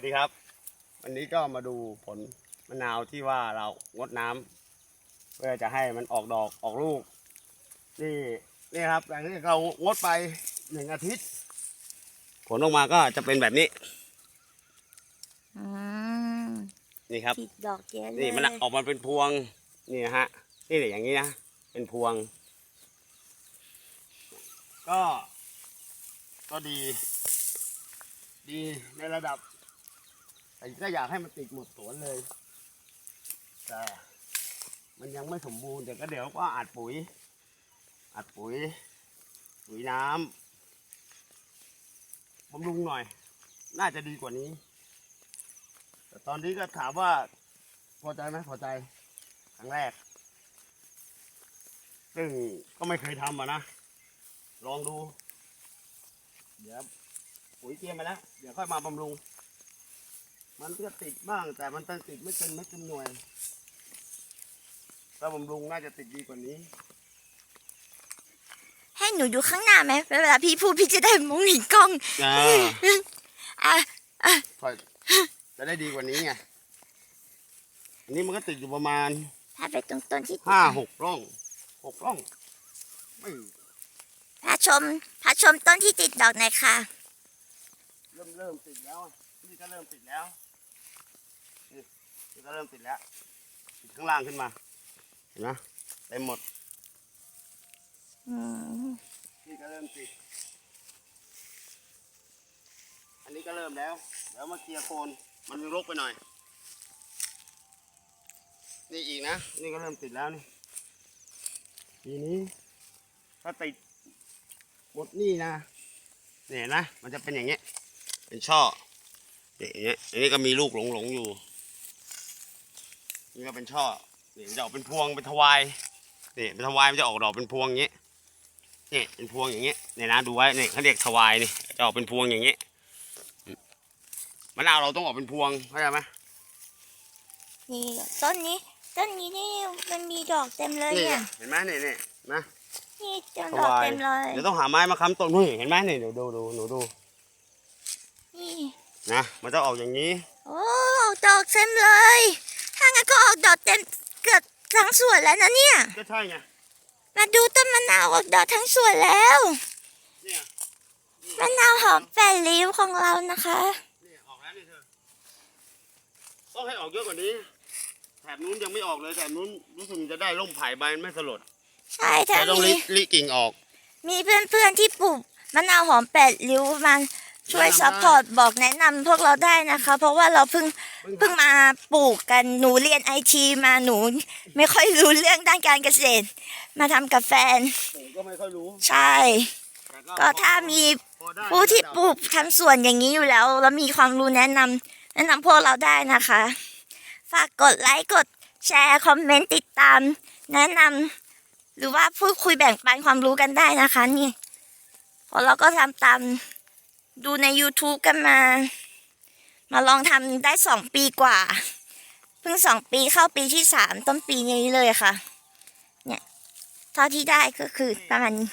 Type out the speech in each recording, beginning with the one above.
วัสดีครับ วันนี้ก็มาดูผลมะนาวที่ว่าเรางดน้ำเพื่อจะให้มันออกดอกออกลูก นี่นี่ครับหลังจากที่เรางดไปหนึ่งอาทิตย์ ผลออกมาก็จะเป็นแบบนี้อืมนี่ครับติดดอกเยอะเลยนี่มันออกมาเป็นพวงนี่นะฮะนี่แหละอย่างนี้นะเป็นพวง ก็ก็ดี ดีในระดับ แต่ก็อยากให้มันติดหมดสวนเลย แต่มันยังไม่สมบูรณ์แต่ก็เดี๋ยวก็อัดปุ๋ย อัดปุ๋ย ปุ๋ยน้ำบำรุงหน่อย น่าจะดีกว่านี้ แต่ตอนนี้ก็ถามว่า พอใจไหมพอใจครั้งแรก ซึ่งก็ไม่เคยทำอะนะ ลองดู เดี๋ยวปุ๋ยเตรียมไปแล้ว เดี๋ยวค่อยมาบำรุง มันก็ติดบ้าง แต่มันจะติดไม่เป็นไม่เป็นหน่วย ถ้าบำรุงน่าจะติดดีกว่านี้ ให้หนูอยู่ข้างหน้าไหมเวลาพี่พูดพี่จะได้มองเห็นกล้องอ่าอะค่อยจะได้ดีกว่านี้ไง อันนี้มันก็ติดอยู่ประมาณถ้าไปตรงต้นที่ห้าหกร่องหกร่องไม่พาชมพาชมต้นที่ติดดอกหน่อยค่ะ เริ่มเริ่มติดแล้วอะนี่ก็เริ่มติดแล้ว นี่นี่ก็เริ่มติดแล้ว ติดข้างล่างขึ้นมา เห็นไหมเต็มหมดอืมนี่ก็เริ่มติด อันนี้ก็เริ่มแล้วแล้วมาเคลียร์โคนมันรกไปหน่อย นี่อีกนะ นี่ก็เริ่มติดแล้วนี่ทีนี้ถ้าติดหมดนี่นะเนี่ยเห็นนะ มันจะเป็นอย่างเงี้ย เป็นช่อเนี่ยอย่างเงี้ยอันนี้ก็มีลูกหลงหลงๆอยู่ นี่ก็เป็นช่อนี่มันจะออกเป็นพวงเป็นทวายนี่เป็นทวายมันจะออกดอกเป็นพวงอย่างเงี้ยนี่เป็นพวงอย่างเงี้ยเนี่ยนะดูไว้เนี่ยเขาเรียกทวายนี่จะออกเป็นพวงอย่างเงี้ยมะนาวเราต้องออกเป็นพวงเข้าใจไหมนี่ต้นนี้ต้นนี้นี่มันมีดอกเต็มเลยนี่เนี่ยเห็นไหมนี่นี่นะนี่เจอดอกเต็มเลยเดี๋ยวต้องหาไม้มาค้ำต้นนี่เห็นไหมนี่เดี๋ยวดูดูหนูดูนี่นะมันจะออกอย่างนี้โอ้ออกดอกเต็มเลย ถ้างั้นก็ออกดอกเต็มเกือบทั้งสวนแล้วนะเนี่ย ก็ใช่ไง มาดูต้นมะนาวออกดอกทั้งสวนแล้วเนี่ยมะนาวหอมแปดริ้วของเรานะคะนี่ออกแล้วนี่เธอ ต้องให้ออกเยอะกว่านี้ แถบนู้นยังไม่ออกเลยแถบนู้นรู้สึกจะได้ร่มไผ่ใบมันไม่สลด ใช่ถ้าแต่ต้องมีลิลิกิ่งออก มีเพื่อนๆที่ปลูกมะนาวหอมแปดริ้วมา ช่วยแนะนำได้ซัพพอร์ตบอกแนะนำพวกเราได้นะคะ เพราะว่าเราเพิ่งเพิ่งมาปลูกกันหนูเรียนไอทีมาหนู ไม่ค่อยรู้เรื่องด้านการเกษตร มาทำกับแฟน ผมก็ไม่ค่อยรู้ใช่แต่ก็ถ้ามีพอได้ผู้ที่ปลูกทำสวนอย่างนี้อยู่แล้ว แล้วมีความรู้แนะนำแนะนำพวกเราได้นะคะ ฝากกดไลค์กดแชร์คอมเมนต์ติดตาม แนะนำหรือว่าพูดคุยแบ่งปันความรู้กันได้นะคะ นี่เพราะเราก็ทำตาม ดูใน YouTube กันมา มาลองทำได้สองปีกว่า เพิ่งสองปีเข้าปีที่สามต้นปีนี้เลยค่ะ เนี่ยเท่าที่ได้ก็คือประมาณนี้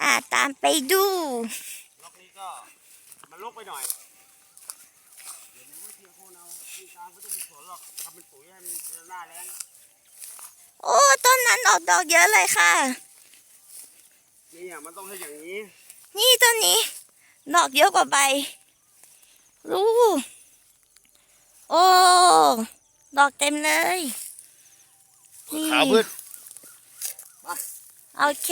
อ่าตามไปดู ล็อกนี้ก็มันลกไปหน่อย เดี๋ยวนี้ว่าเทียโคนเอาที่กลางไม่ต้องไปสวนหรอกทำเป็นปุ๋ยให้มันเดินหน้าแรงโอ้ต้นนั้นออกดอกเยอะเลยค่ะ นี่อะมันต้องให้อย่างนี้ นี่ต้นนี้ ดอกเยอะกว่าใบรู้โอ้ ดอกเต็มเลยนี่ขาวพืชโอเค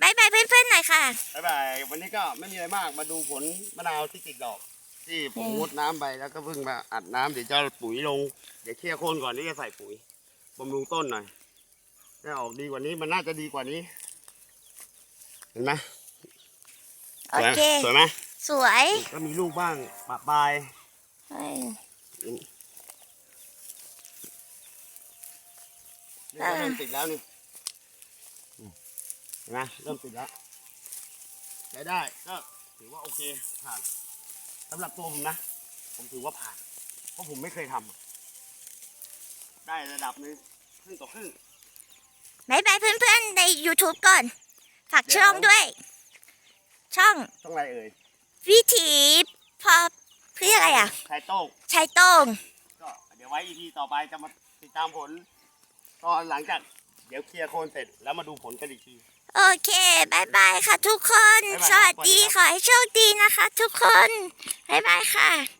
บายบายเพื่อนๆหน่อยค่ะบ๊ายบายวันนี้ก็ไม่มีอะไรมากมาดูผลมะนาวที่ติดดอก ที่ผมอืมงดน้ำไปแล้วก็เพิ่งมาอัดน้ำเดี๋ยวจะเอาปุ๋ยลง เดี๋ยวเคลียร์โคนก่อนที่จะใส่ปุ๋ยบำรุงต้นหน่อย ถ้าออกดีกว่านี้มันน่าจะดีกว่านี้ เห็นไหมโอสวยไหมเค สวยไหมสวยก็มีลูกบ้างปะปลาย เฮ้ย นี่ก็เริ่มติดแล้วนี่อืมเห็นไหมเริ่มติดแล้วได้ได้ก็ถือว่าโอเคผ่านสำหรับตัวผมนะ ผมถือว่าผ่าน เพราะผมไม่เคยทำอะได้ระดับหนึงครึ่งต่อครึ่ง บายบายเพื่อนๆ ใน YouTube ก่อน ฝากช่องด้วย ช่องต้องอะไรเอ่ยวิถีพอคืออะไรอะไข่โต้งชายโต้งก็เดี๋ยวไว้ EP ต่อไปจะมาติดตามผล ตอนหลังจากเดี๋ยวเคลียร์โคนเสร็จแล้วมาดูผลกันอีกที โอเคบายบายค่ะทุกคน บ๊ายบายสวัสดีครับสวัสดีครับ ขอให้โชคดีนะคะ ทุกคนบายบายค่ะ